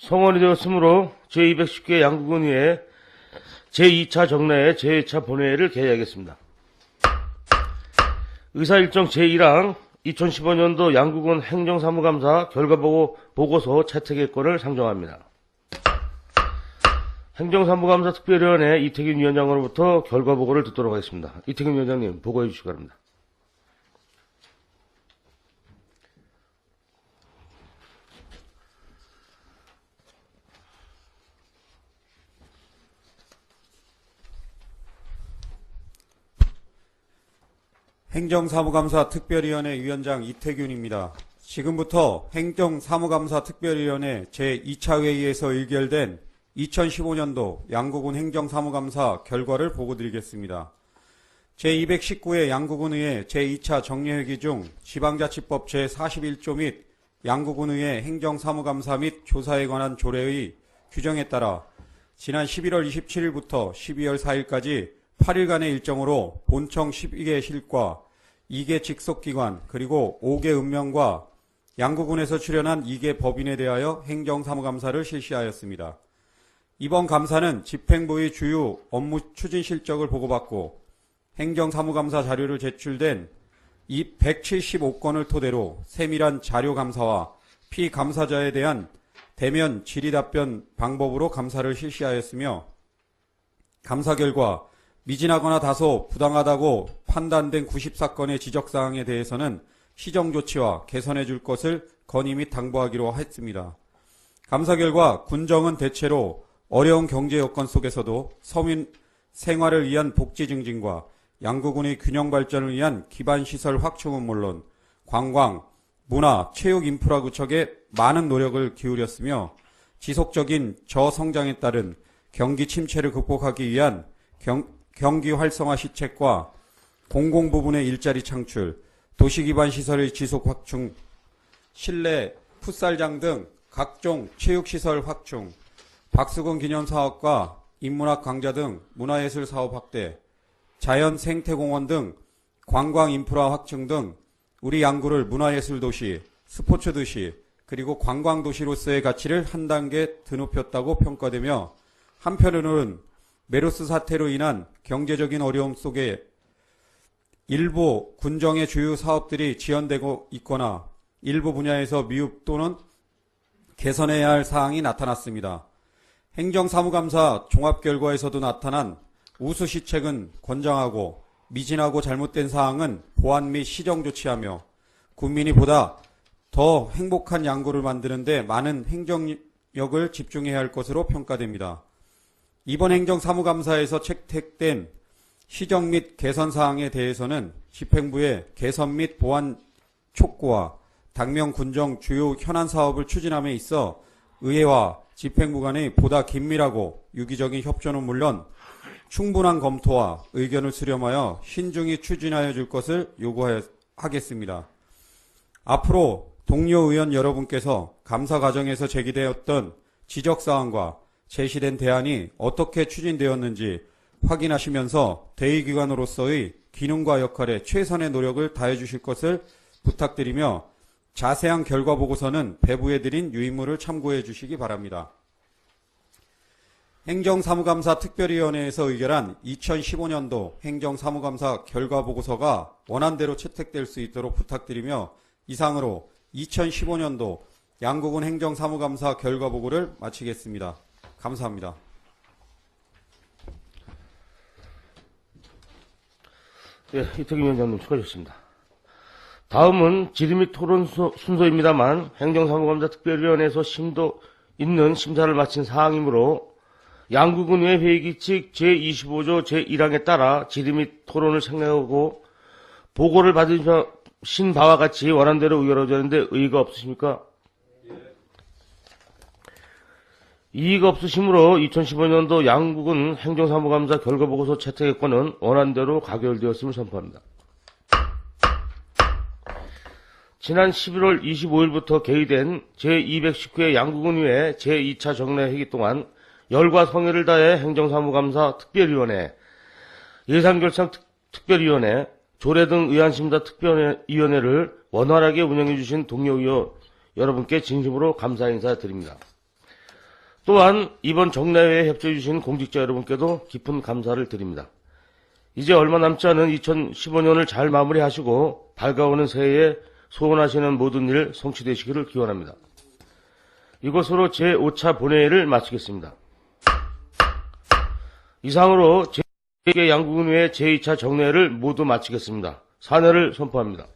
성원이 되었으므로 제210개 양국은위의 제2차 정례의 제2차 본회의를 개회하겠습니다. 의사일정 제1항 2015년도 양국은 행정사무감사 결과보고 보고서 채택의건을 상정합니다. 행정사무감사 특별위원회 이태균 위원장으로부터 결과보고를 듣도록 하겠습니다. 이태균 위원장님 보고해 주시기 바랍니다. 행정사무감사 특별위원회 위원장 이태균입니다. 지금부터 행정사무감사 특별위원회 제2차 회의에서 의결된 2015년도 양구군 행정사무감사 결과를 보고드리겠습니다. 제219회 양구군의회 제2차 정례회기 중 지방자치법 제41조 및 양구군의회 행정사무감사 및 조사에 관한 조례의 규정에 따라 지난 11월 27일부터 12월 4일까지 8일간의 일정으로 본청 12개 실과 2개 직속기관 그리고 5개 읍명과 양구군에서 출연한 2개 법인에 대하여 행정사무감사를 실시하였습니다. 이번 감사는 집행부의 주요 업무 추진 실적을 보고받고 행정사무감사 자료를 제출된 이 175건을 토대로 세밀한 자료 감사와 피감사자에 대한 대면 질의답변 방법으로 감사를 실시하였으며 감사 결과 미진하거나 다소 부당하다고 판단된 90사건의 지적사항에 대해서는 시정조치와 개선해 줄 것을 건의 및 당부하기로 했습니다. 감사 결과 군정은 대체로 어려운 경제 여건 속에서도 서민 생활을 위한 복지 증진과 양구군의 균형 발전을 위한 기반 시설 확충은 물론 관광, 문화, 체육 인프라 구축에 많은 노력을 기울였으며 지속적인 저성장에 따른 경기 침체를 극복하기 위한 경, 경기 활성화 시책과 공공 부분의 일자리 창출, 도시 기반 시설의 지속 확충, 실내 풋살장 등 각종 체육 시설 확충, 박수근 기념 사업과 인문학 강좌 등 문화예술 사업 확대, 자연 생태공원 등 관광 인프라 확충 등 우리 양구를 문화예술 도시, 스포츠 도시, 그리고 관광 도시로서의 가치를 한 단계 드높였다고 평가되며 한편으로는 메르스 사태로 인한 경제적인 어려움 속에 일부 군정의 주요 사업들이 지연되고 있거나 일부 분야에서 미흡 또는 개선해야 할 사항이 나타났습니다. 행정사무감사 종합 결과에서도 나타난 우수 시책은 권장하고 미진하고 잘못된 사항은 보완 및 시정 조치하며 국민이 보다 더 행복한 양구를 만드는데 많은 행정력을 집중해야 할 것으로 평가됩니다. 이번 행정사무감사에서 채택된 시정 및 개선 사항에 대해서는 집행부의 개선 및 보완 촉구와 당면 군정 주요 현안 사업을 추진함에 있어 의회와 집행부 간의 보다 긴밀하고 유기적인 협조는 물론 충분한 검토와 의견을 수렴하여 신중히 추진하여 줄 것을 요구하겠습니다. 앞으로 동료 의원 여러분께서 감사 과정에서 제기되었던 지적 사항과 제시된 대안이 어떻게 추진되었는지 확인하시면서 대의기관으로서의 기능과 역할에 최선의 노력을 다해 주실 것을 부탁드리며 자세한 결과 보고서는 배부해드린 유인물을 참고해 주시기 바랍니다. 행정사무감사 특별위원회에서 의결한 2015년도 행정사무감사 결과 보고서가 원안대로 채택될 수 있도록 부탁드리며 이상으로 2015년도 양국은 행정사무감사 결과 보고를 마치겠습니다. 감사합니다. 예, 이태균 위원장님 수고하셨습니다. 다음은 및 토론 수- 순서입니다만 행정사무감사 특별위원회에서 심도 있는 심사를 마친 사항이므로 양국은의 회의규칙 제25조 제1항에 따라 및 토론을 생략하고 보고를 받으신 바와 같이 원안대로 의결하자는데 의의가 없으십니까? 이의가 없으시므로 2015년도 양국은 행정사무감사 결과보고서 채택권은 원안대로 가결되었음을 선포합니다. 지난 11월 25일부터 개의된 제219회 양국은위회 제2차 정례 회기 동안 열과 성의를 다해 행정사무감사 특별위원회, 예산결산 특- 특별위원회, 조례 등 의안심사 특별위원회를 원활하게 운영해 주신 동료 의원 여러분께 진심으로 감사 인사드립니다. 또한 이번 정례회에 협조해주신 공직자 여러분께도 깊은 감사를 드립니다. 이제 얼마 남지 않은 2015년을 잘 마무리하시고 밝아오는 새해에 소원하시는 모든 일 성취되시기를 기원합니다. 이것으로 제5차 본회의를 마치겠습니다. 이상으로 제2개 양국은회 제2차 정례를 모두 마치겠습니다. 사내를 선포합니다.